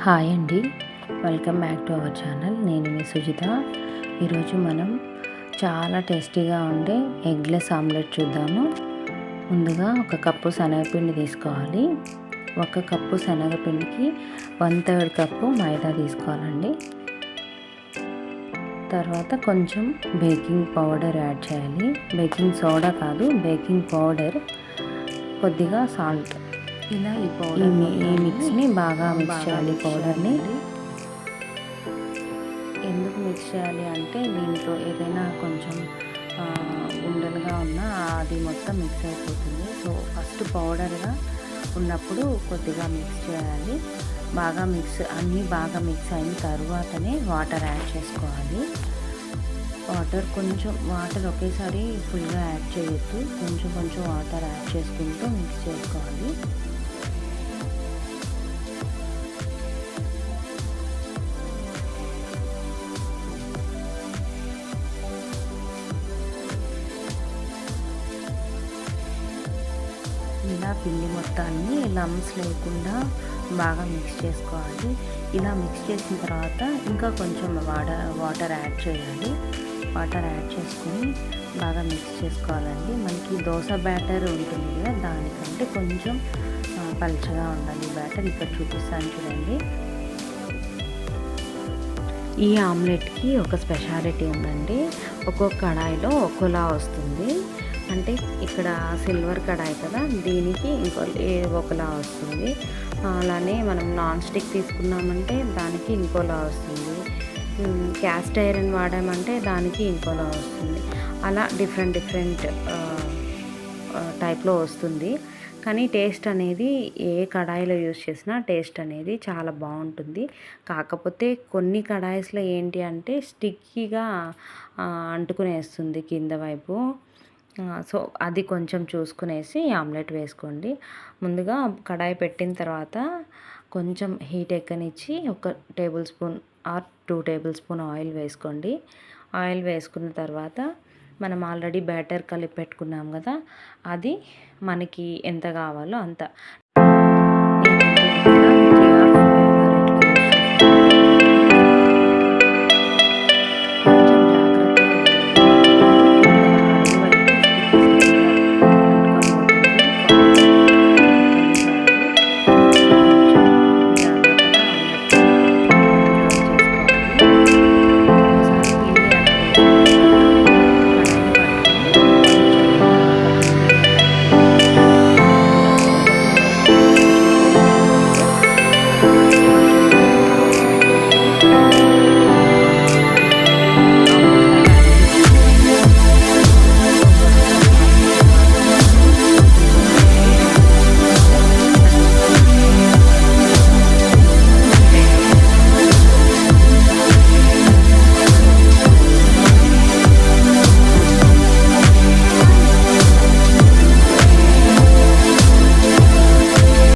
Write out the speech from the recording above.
Hi అండి. Welcome back to our channel. నేను మీ సుజిత. ఈరోజు మనం చాలా టేస్టీగా ఉండే ఎగ్లెస్ ఆమ్లెట్ చూద్దాము. ముందుగా ఒక కప్పు శనగపిండి తీసుకోవాలి. ఒక కప్పు శనగపిండికి వన్ థర్డ్ కప్పు మైదా తీసుకోవాలండి. తర్వాత కొంచెం బేకింగ్ పౌడర్ యాడ్ చేయాలి. బేకింగ్ సోడా కాదు బేకింగ్ పౌడర్ కొద్దిగా సాల్ట్. ఇలా ఈ పౌడర్ ఈ మిక్స్ని బాగా మిక్స్ చేయాలి పౌడర్ని. ఎందుకు మిక్స్ చేయాలి అంటే దీంట్లో ఏదైనా కొంచెం ఉండలుగా ఉన్నా అది మొత్తం మిక్స్ అయిపోతుంది. సో ఫస్ట్ పౌడర్గా ఉన్నప్పుడు కొద్దిగా మిక్స్ చేయాలి. బాగా మిక్స్ అన్నీ బాగా మిక్స్ అయిన తర్వాతనే వాటర్ యాడ్ చేసుకోవాలి. వాటర్ కొంచెం వాటర్ ఒకేసారి ఫుల్గా యాడ్ చేయొద్దు. కొంచెం కొంచెం వాటర్ యాడ్ చేసుకుంటూ మిక్స్ చేసుకోవాలి. ఇలా పిండి మొత్తాన్ని లమ్స్ లేకుండా బాగా మిక్స్ చేసుకోవాలి. ఇలా మిక్స్ చేసిన తర్వాత ఇంకా కొంచెం వాటర్ వాటర్ యాడ్ చేయాలి. వాటర్ యాడ్ చేసుకొని బాగా మిక్స్ చేసుకోవాలండి. మనకి దోశ బ్యాటర్ ఉంటుంది కదా దానికంటే కొంచెం పలచగా ఉండాలి బ్యాటర్. ఇక్కడ చూపిస్తాను చూడండి. ఈ ఆమ్లెట్కి ఒక స్పెషాలిటీ ఉందండి. ఒక్కొక్క కడాయిలో ఒక్కోలా వస్తుంది. అంటే ఇక్కడ సిల్వర్ కడాయి కదా దీనికి ఇంకో ఒకలా వస్తుంది. అలానే మనం నాన్ స్టిక్ తీసుకున్నామంటే దానికి ఇంకోలా వస్తుంది. క్యాస్ట్ ఐరన్ వాడామంటే దానికి ఇంకోలా వస్తుంది. అలా డిఫరెంట్ డిఫరెంట్ టైప్లో వస్తుంది. కానీ టేస్ట్ అనేది ఏ కడాయిలో యూస్ చేసినా టేస్ట్ అనేది చాలా బాగుంటుంది. కాకపోతే కొన్ని కడాయిస్లో ఏంటి అంటే స్టిక్కీగా అంటుకునేస్తుంది కింద వైపు. సో అది కొంచెం చూసుకునేసి ఆమ్లెట్ వేసుకోండి. ముందుగా కడాయి పెట్టిన తర్వాత కొంచెం హీట్ ఎక్కనిచ్చి ఒక tablespoon or two tablespoon oil వేసుకోండి. ఆయిల్ వేసుకున్న తర్వాత మనం ఆల్రెడీ బ్యాటర్ కలిపి పెట్టుకున్నాం కదా అది మనకి ఎంత కావాలో అంత.